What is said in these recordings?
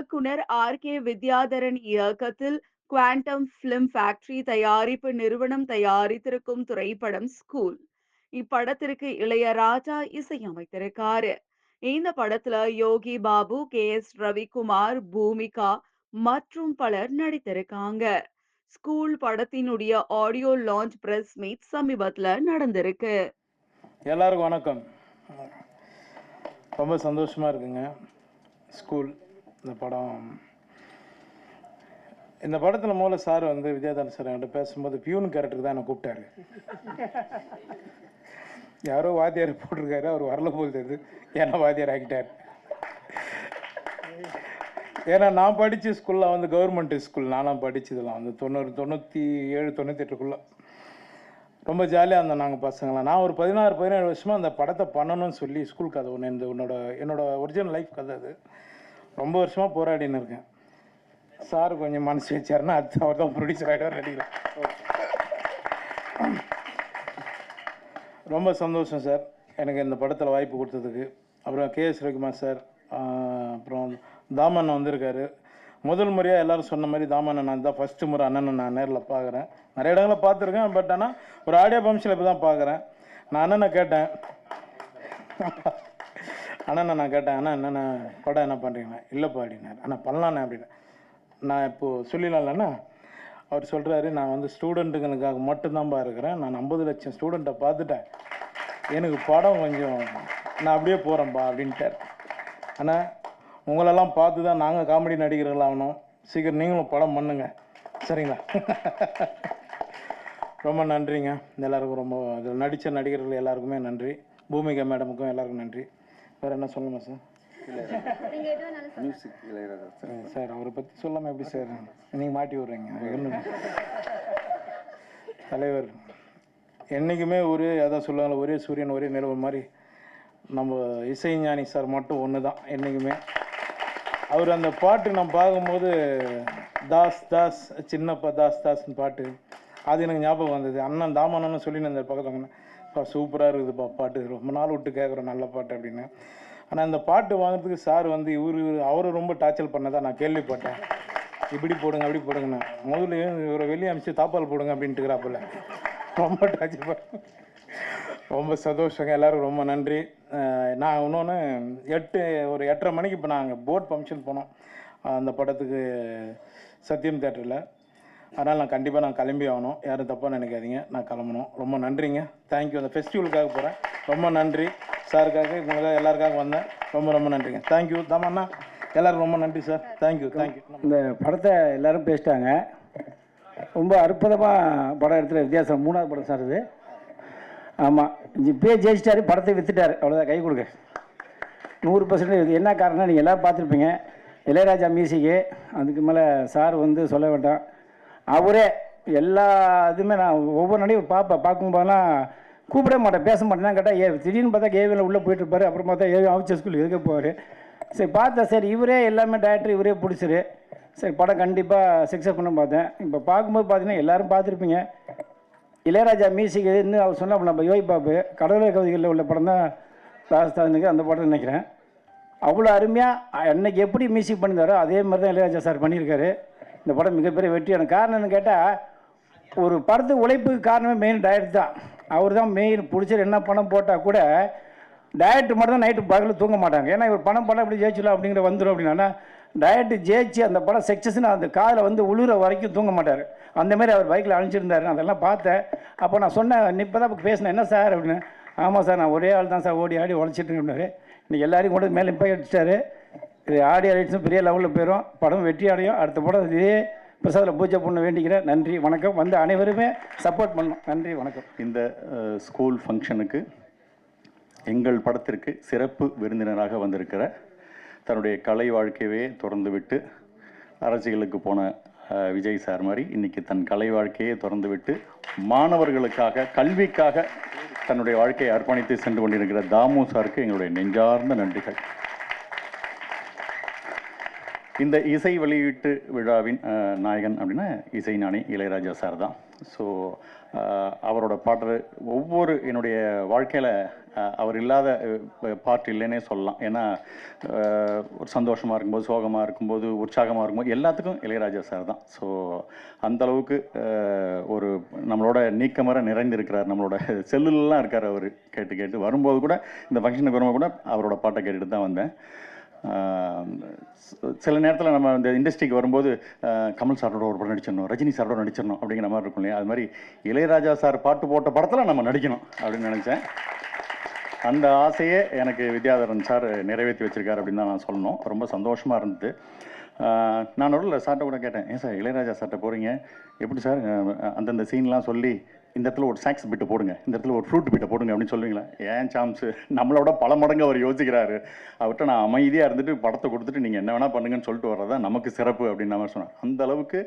இயக்குனர் R. K. Vidyadharan இயக்கத்தில் quantum film factory தயாரிப்பு நிறுவனம் தயாரித்திருக்கும் திரைப்படம் ஸ்கூல். இப்படத்திற்கு இளையராஜா இசையமைத்திருக்காரு. இந்த படத்துல யோகி பாபு கே. எஸ். ரவிக்குமார் பூமிகா மற்றும் பலர் நடித்திருக்காங்க. ஸ்கூல் படத்தினுடைய ஆடியோ லான்ச் பிரஸ் மீட் சமீபத்துல நடந்திருக்கு. எல்லாருக்கும் வணக்கம். ரொம்ப சந்தோஷமா இருக்குங்க. ஸ்கூல். இந்த படம் இந்த படத்தில் மூல சார் வந்து விஜயதாரன் சார் என்கிட்ட பேசும்போது பியூன் கேரக்டருக்கு தான் என்னை கூப்பிட்டாரு. யாரோ வாத்தியார் போட்டிருக்காரு அவர் வரல போல் தெரியுது. ஏன்னா வாத்தியார் ஆகிட்டார். ஏன்னா நான் படித்த ஸ்கூலில் வந்து கவர்மெண்ட் ஸ்கூல் நானும் படித்ததெல்லாம் வந்து தொண்ணூறு தொண்ணூற்றி ஏழு தொண்ணூற்றி எட்டுக்குள்ளே ரொம்ப ஜாலியாக இருந்தோம் நாங்கள் பசங்களாம் நான் ஒரு பதினாறு பதினேழு வருஷமாக அந்த படத்தை பண்ணணும்னு சொல்லி ஸ்கூல் கதை ஒன்று இந்த உன்னோட என்னோட ஒரிஜினல் லைஃப் கதை அது. ரொம்ப வருஷமாக போராடின்னு இருக்கேன். சார் கொஞ்சம் மனசு வச்சாருன்னா அடுத்த அவர் தான் ப்ரொடியூசர் ஆகிட்டார் நடிக்கிறேன் ரொம்ப சந்தோஷம் சார். எனக்கு இந்த படத்தில் வாய்ப்பு கொடுத்ததுக்கு. அப்புறம் கே எஸ் ரவிக்குமார் சார் அப்புறம் தாமன் வந்திருக்காரு. முதல் முறையாக எல்லாரும் சொன்ன மாதிரி தாமன் நான் தான் ஃபஸ்ட்டு முறை அண்ணனை நான் நேரில் பார்க்குறேன் நிறைய இடங்களை பார்த்துருக்கேன் பட் ஆனால் ஒரு ஆடியோ பம்சில் இப்போ தான் பார்க்குறேன் நான் அண்ணனை கேட்டேன். அண்ணனை நான் கேட்டேன் அண்ணா என்னண்ணா படம் என்ன பண்ணுறீங்கண்ணா இல்லைப்பா அப்படின்னாரு. அண்ணா பண்ணலாண்ணே அப்படின்னு. நான் இப்போது சொல்லிடலாம்லண்ணா அவர் சொல்கிறாரு நான் வந்து ஸ்டூடெண்ட்டுங்களுக்காக மட்டும்தான்ப்பா இருக்கிறேன். நான் ஐம்பது லட்சம் ஸ்டூடெண்ட்டை பார்த்துட்டேன். எனக்கு படம் கொஞ்சம் நான் அப்படியே போகிறேன்ப்பா அப்படின்ட்டார். ஆனால் உங்களெல்லாம் பார்த்து தான் நாங்கள் காமெடி நடிகர்கள் ஆகணும். சீக்கிரம் நீங்களும் படம் பண்ணுங்க. சரிங்களா? ரொம்ப நன்றிங்க. எல்லாருக்கும் ரொம்ப இதில் நடித்த நடிகர்கள் எல்லாருக்குமே நன்றி. பூமிகா மேடமுக்கும் எல்லாருக்கும் நன்றி. வேறு என்ன சொல்லணுமா சார்? Music Ilaiyaraaja sir. சரி, சார் அவரை பற்றி சொல்லாமல் எப்படி சார்? நீங்கள் மாட்டி விட்றீங்க? தலைவர் என்றைக்குமே ஒரே அதான் சொல்லுவாங்களே ஒரே சூரியன் ஒரே நிலவு மாதிரி நம்ம இசைஞானி சார் மட்டும் ஒன்று தான் என்றைக்குமே அவர் அந்த பாட்டு நான் பார்க்கும்போது தாஸ் தாஸ் சின்னப்பா தாஸ் தாஸ்னு பாட்டு அது எனக்கு ஞாபகம் வந்தது. அண்ணன் தாமண்ணன்னு சொல்லி நான் இந்த பக்கத்தில் பா சூப்பராக இருக்குதுப்பா பாட்டு. ரொம்ப நாள் விட்டு கேட்குறோம் நல்ல பாட்டு அப்படின்னு. ஆனால் இந்த பாட்டு வாங்குறதுக்கு சார் வந்து இவர் அவரை ரொம்ப டார்ச்சல் பண்ணதான் நான் கேள்விப்பட்டேன். இப்படி போடுங்க அப்படி போடுங்கண்ணா முதல்ல இவரை வெளியே அமிச்சு தாப்பால் போடுங்க அப்படின்ட்டுக்கிறாப்புல ரொம்ப டார்ச்சல் பண்ண ரொம்ப சந்தோஷங்க. எல்லாரும் ரொம்ப நன்றி. நான் இன்னொன்று எட்டு ஒரு எட்டரை மணிக்கு இப்போ நாங்கள் போட் ஃபங்க்ஷன் போனோம். அந்த படத்துக்கு சத்யம் தேட்டரில் அதனால் நான் கண்டிப்பாக நான் கிளம்பி ஆகணும். யாரும் தப்பாக நினைக்காதீங்க. நான் கிளம்பணும். ரொம்ப நன்றிங்க. தேங்க்யூ அந்த ஃபெஸ்டிவலுக்காக போகிறேன் ரொம்ப நன்றி. சாருக்காக இவங்க எல்லாருக்காக வந்தேன். ரொம்ப ரொம்ப நன்றிங்க. தேங்க்யூ தாமண்ணா எல்லோரும் ரொம்ப நன்றி சார் தேங்க்யூ தேங்க்யூ இந்த படத்தை எல்லோரும் பேசிட்டாங்க. ரொம்ப அற்புதமாக படம் எடுத்துகிற வித்தியாசம். மூணாவது படம் சார் இது. ஆமாம் இப்பயே ஜெயிச்சிட்டாரு படத்தை விற்றுட்டார் அவ்வளோதான் கை கொடுக்க நூறு பர்சன்டேஜ் என்ன காரணம் நீங்கள் எல்லோரும் பார்த்துருப்பீங்க. இளையராஜா மியூசிக்கு அதுக்கு மேலே சார் வந்து சொல்ல வேண்டாம். அவரே எல்லா இதுவுமே நான் ஒவ்வொரு நடையும் பார்ப்பேன் பார்க்கும்போதெல்லாம் கூப்பிட மாட்டேன் பேச மாட்டேன். கேட்டால் ஏ திடீர்னு பார்த்தா கேவியில் உள்ளே போயிட்டுருப்பாரு அப்புறம் பார்த்தா ஏவி ஆஃபீஸ் ஸ்கூல் எதுக்க போவார்? சரி பார்த்தேன் சரி இவரே எல்லாமே டேரக்டர் இவரே பிடிச்சிரு சரி படம் கண்டிப்பாக சக்ஸஸ் பண்ண பார்த்தேன். இப்போ பார்க்கும்போது பார்த்தீங்கன்னா எல்லாரும் பார்த்துருப்பீங்க. இளையராஜா மியூசிக் இன்னும் அவர் சொன்னால் நம்ம யோகி பாபு கடவுளை கவிதைகளில் உள்ள படம் தான் ராஜஸ்தானுக்கு அந்த படம் நினைக்கிறேன். அவ்வளோ அருமையாக அன்னைக்கு எப்படி மியூசிக் பண்ணியிருந்தாரோ அதே மாதிரி தான் இளையராஜா சார் பண்ணியிருக்காரு. இந்த படம் மிகப்பெரிய வெற்றியான காரணம் என்னன்னு கேட்டால் ஒரு படத்து உழைப்புக்கு காரணமே மெயின் டயட் தான். அவர் தான் மெயின் பிடிச்சது என்ன பணம் போட்டால் கூட டயட்டு மட்டும் தான் நைட்டு பகலில் தூங்க மாட்டாங்க. ஏன்னா இவர் பணம் படம் இப்படி ஜெயிச்சிடலாம் அப்படிங்கிற வந்துடும் அப்படின்னா டயட்டு ஜெயிச்சு அந்த படம் சக்ஸஸ்னு அந்த காதில் வந்து உழுற வரைக்கும் தூங்க மாட்டார். அந்தமாரி அவர் பைக்கில் அனுப்பிச்சிருந்தாரு. அதெல்லாம் பார்த்தேன். அப்போ நான் சொன்னேன் இப்போ தான் பேசினேன் என்ன சார்? அப்படின்னு. ஆமாம் சார் நான் ஒரே ஆள் தான் சார். ஓடி ஆடி உழைச்சிட்டு இருக்கேன் இன்னைக்கு எல்லாரையும் கொண்டு மேலே போய் அடிச்சிட்டாரு இது ஆடியோ ரைட்ஸும் பெரிய லெவலில் போயிடும் படம் வெற்றி அடையும். அடுத்த படம் இதே பிரசாதில் பூஜை பண்ண வேண்டிக்கிறேன். நன்றி வணக்கம். வந்து அனைவருமே சப்போர்ட் பண்ணோம் நன்றி வணக்கம். இந்த ஸ்கூல் ஃபங்க்ஷனுக்கு எங்கள் படத்திற்கு சிறப்பு விருந்தினராக வந்திருக்கிற தன்னுடைய கலை வாழ்க்கையவே திறந்து விட்டு அரசியலுக்கு போன விஜய் சார் மாதிரி இன்றைக்கி தன் கலை வாழ்க்கையை திறந்து விட்டு மாணவர்களுக்காக கல்விக்காக தன்னுடைய வாழ்க்கையை அர்ப்பணித்து சென்று கொண்டிருக்கிற தாமு சாருக்கு எங்களுடைய நெஞ்சார்ந்த நன்றிகள். இந்த இசை வெளியீட்டு விழாவின் நாயகன் அப்படின்னா இசைஞானி இளையராஜா சார் தான். ஸோ அவரோட பாட்டு ஒவ்வொரு என்னுடைய வாழ்க்கையில் அவர் இல்லாத பாட்டு இல்லைன்னே சொல்லலாம். ஏன்னா ஒரு சந்தோஷமாக இருக்கும்போது சோகமாக இருக்கும்போது உற்சாகமாக இருக்கும்போது எல்லாத்துக்கும் இளையராஜா சார் தான். ஸோ அந்தளவுக்கு ஒரு நம்மளோட நீக்கமர நிறைந்திருக்கிறார். நம்மளோட செல்லுலலாம் இருக்கார் அவர். கேட்டு கேட்டு வரும்போது கூட இந்த ஃபங்க்ஷனுக்கு வரும்போது கூட அவரோட பாட்டை கேட்டுட்டு தான் வந்தேன். சில நேரத்தில் நம்ம இந்த இண்டஸ்ட்ரிக்கு வரும்போது கமல் சாரோட ஒரு படம் நடிச்சிடணும் ரஜினி சாரோட நடிச்சிடணும் அப்படிங்கிற மாதிரி இருக்கும் இல்லையா? அது மாதிரி இளையராஜா சார் பாட்டு போட்ட படத்தில் நம்ம நடிக்கணும் அப்படின்னு நினச்சேன். அந்த ஆசையே எனக்கு வித்யாதரன் சார் நிறைவேற்றி வச்சிருக்கார் அப்படின்னு தான் நான் சொல்லணும். ரொம்ப சந்தோஷமாக இருந்தது. நான் நடுவில் சார்ட்ட கூட கேட்டேன் ஏன் சார் இளையராஜா சார்ட்ட போகிறீங்க எப்படி சார் அந்தந்த சீன்லாம் சொல்லி இந்த இடத்துல ஒரு சாக்ஸ் பிட்டு போடுங்க. இந்த இடத்துல ஒரு ஃப்ரூட் பிட்டை போடுங்க அப்படின்னு சொல்லுவீங்களா? ஏன் சாம்ஸு? நம்மளோட பல மடங்கு அவர் யோசிக்கிறாரு. அவர்கிட்ட நான் அமைதியாக இருந்துட்டு படத்தை கொடுத்துட்டு நீங்கள் என்ன வேணால் பண்ணுங்கன்னு சொல்லிட்டு வர்றதா நமக்கு சிறப்பு அப்படின்னு மாதிரி சொன்னார். அந்த அளவுக்கு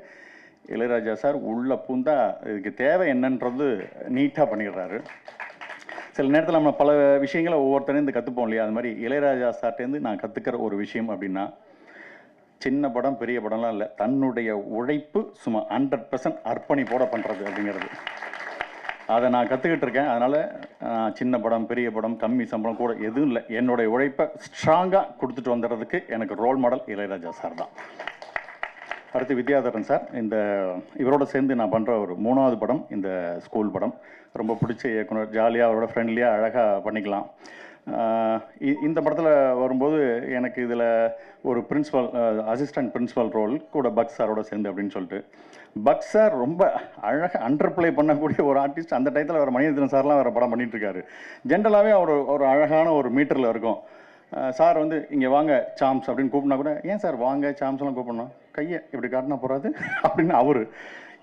இளையராஜா சார் உள்ள பூந்தா இதுக்கு தேவை என்னன்றது நீட்டாக பண்ணிடுறாரு. சில நேரத்தில் நம்ம பல விஷயங்களை ஒவ்வொருத்தரையும் கற்றுப்போம் இல்லையா? அது மாதிரி இளையராஜா சார்ட்டேருந்து நான் கற்றுக்கிற ஒரு விஷயம் அப்படின்னா சின்ன படம் பெரிய படம்லாம் இல்லை தன்னுடைய உழைப்பு சும்மா ஹண்ட்ரட் பர்சன்ட் அர்ப்பணிப்போட பண்ணுறது அப்படிங்கிறது. அதை நான் கற்றுக்கிட்டு இருக்கேன். அதனால் சின்ன படம் பெரிய படம் கம்மி சம்பளம் கூட எதுவும் இல்லை. என்னுடைய உழைப்பை ஸ்ட்ராங்காக கொடுத்துட்டு வந்துடுறதுக்கு எனக்கு ரோல் மாடல் இளையராஜா சார் தான். அடுத்து வித்யாதரன் சார். இந்த இவரோட சேர்ந்து நான் பண்ணுற ஒரு மூணாவது படம் இந்த ஸ்கூல் படம். ரொம்ப பிடிச்ச இயக்குனர். ஜாலியாக அவரோட ஃப்ரெண்ட்லியாக அழகாக பண்ணிக்கலாம். இந்த படத்தில் வரும்போது எனக்கு இதில் ஒரு பிரின்ஸிபல் அசிஸ்டன்ட் பிரின்ஸிபல் ரோல் கூட பக் சாரோட சேர்ந்து அப்படின்னு சொல்லிட்டு. பக் சார் ரொம்ப அழகாக அண்டர் ப்ளே பண்ணக்கூடிய ஒரு ஆர்டிஸ்ட் அந்த டயத்தில் வேறு மணிரத்னம் சார்லாம் வேறு படம் பண்ணிகிட்ருக்காரு ஜென்ரலாகவே அவர் ஒரு அழகான ஒரு மீட்டரில் இருக்கும். சார் வந்து இங்கே வாங்க சாம்ஸ் அப்படின்னு கூப்பினா கூட ஏன் சார் வாங்க சாம்ஸ்லாம் கூப்பிடணும்? கையை இப்படி காட்டினா போகிறாது அப்படின்னு அவர்.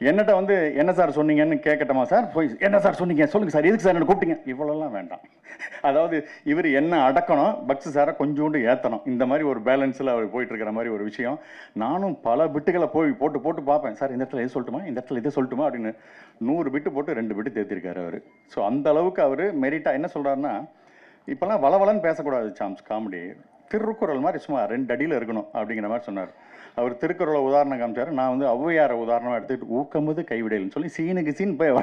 என்னட்ட வந்து என்ன சார் சொன்னீங்கன்னு கேட்கட்டமா சார்? போய் என்ன சார் சொன்னீங்க? சொல்லுங்கள் சார். எதுக்கு சார் என்ன கூப்பிட்டீங்க? இவ்வளோலாம் வேண்டாம். அதாவது இவர் என்ன அடக்கணும் பக்ஸ் சாரை கொஞ்சோண்டு ஏற்றணும் இந்த மாதிரி ஒரு பேலன்ஸில் அவர் போயிட்டு இருக்கிற மாதிரி ஒரு விஷயம். நானும் பல பிட்டுகளை போய் போட்டு போட்டு பார்ப்பேன். சார் இந்த இடத்துல எது சொல்லட்டுமா? இந்த இடத்துல இதை சொல்லட்டுமா? அப்படின்னு நூறு பிட்டு போட்டு ரெண்டு பிட்டு தேர்த்திருக்காரு அவர். ஸோ அந்த அளவுக்கு அவர் மெரிட்டா என்ன சொல்கிறாருன்னா இப்போல்லாம் வளவலன்னு பேசக்கூடாது சாம்ஸ் காமெடி. திருக்குறள் மாதிரி சும்மா ரெண்டு அடியில் இருக்கணும் அப்படிங்கிற மாதிரி சொன்னார். அவர் திருக்குறளை உதாரணம் காமிச்சார். நான் வந்து ஔவையாரை உதாரணமாக எடுத்துக்கிட்டு ஊக்கமுது கைவிடையல்னு சொல்லி சீனுக்கு சீன் போய்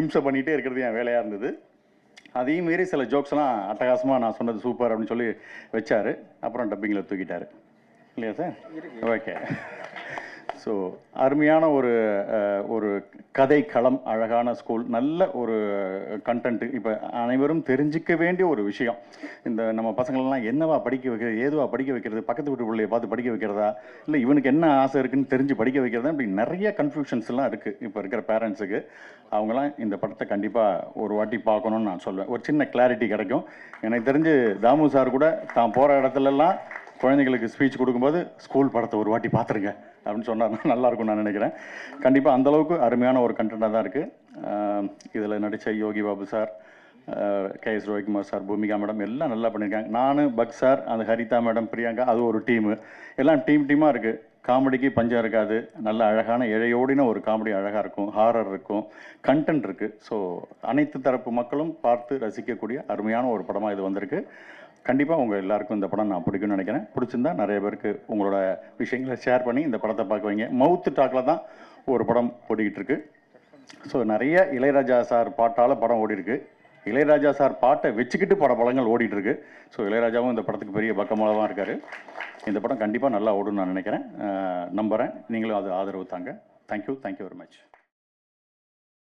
இம்சை பண்ணிகிட்டே இருக்கிறது என் வேலையாக இருந்தது. அதையும் மீறி சில ஜோக்ஸ்லாம் அட்டகாசமாக நான் சொன்னது சூப்பர் அப்படின்னு சொல்லி வச்சார். அப்புறம் டப்பிங்கில் தூக்கிட்டாரு. இல்லையா சார் ஓகே ஸோ அருமையான ஒரு ஒரு கதை களம் அழகான ஸ்கூல் நல்ல ஒரு கண்டென்ட் இப்போ அனைவரும் தெரிஞ்சிக்க வேண்டிய ஒரு விஷயம். இந்த நம்ம பசங்களெல்லாம் என்னவா படிக்க வைக்கிறது ஏதுவா படிக்க வைக்கிறது பக்கத்து வீட்டு பிள்ளைய பார்த்து படிக்க வைக்கிறதா? இல்லை இவனுக்கு என்ன ஆசை இருக்குன்னு தெரிஞ்சு படிக்க வைக்கிறதா? இப்படி நிறைய கன்ஃபியூஷன்ஸ்லாம் இருக்குது இப்போ இருக்கிற பேரண்ட்ஸுக்கு அவங்களாம் இந்த படத்தை கண்டிப்பாக ஒரு வாட்டி பார்க்கணும்னு நான் சொல்லுவேன் ஒரு சின்ன கிளாரிட்டி கிடைக்கும். எனக்கு தெரிஞ்சு தாமு சார் கூட தான் போகிற இடத்துலலாம் குழந்தைங்களுக்கு ஸ்பீச் கொடுக்கும்போது ஸ்கூல் படத்தை ஒரு வாட்டி பார்த்துருங்க அப்படின்னு சொன்னால் நல்லாயிருக்கும்னு நான் நினைக்கிறேன். கண்டிப்பாக அந்தளவுக்கு அருமையான ஒரு கண்டென்ட்டாக தான் இருக்குது இதில் நடித்த Yogi Babu sir K S Ravikumar sir Bhumika madam எல்லாம் நல்லா பண்ணியிருக்காங்க. நான் பக் சார் அந்த ஹரிதா மேடம் பிரியங்கா அது ஒரு டீமு எல்லாம் டீம் டீமாக இருக்குது காமெடிக்கு பஞ்சம் இருக்காது. நல்ல அழகான இழையோடின ஒரு காமெடி அழகாக இருக்கும். ஹாரர் இருக்கும். கண்டென்ட் இருக்குது ஸோ அனைத்து தரப்பு மக்களும் பார்த்து ரசிக்கக்கூடிய அருமையான ஒரு படமாக இது வந்திருக்கு. கண்டிப்பாக உங்கள் எல்லாருக்கும் இந்த படம் நான் பிடிக்கும்னு நினைக்கிறேன். பிடிச்சிருந்தா நிறைய பேருக்கு உங்களோட விஷயங்களை ஷேர் பண்ணி இந்த படத்தை பார்க்க வைங்க. மவுத்து டாக்கில் தான் ஒரு படம் ஓடிக்கிட்டு இருக்கு. ஸோ நிறைய இளையராஜா சார் பாட்டால் படம் ஓடி இருக்கு. இளையராஜா சார் பாட்டை வச்சுக்கிட்டு பட படங்கள் ஓடிட்டு இருக்கு. ஸோ இளையராஜாவும் இந்த படத்துக்கு பெரிய பக்கமாலதான் இருக்காரு. இந்த படம் கண்டிப்பாக நல்லா ஓடும்னு நான் நினைக்கிறேன். நம்புகிறேன் நீங்களும் அது ஆதரவு தாங்க. Thank you thank you very much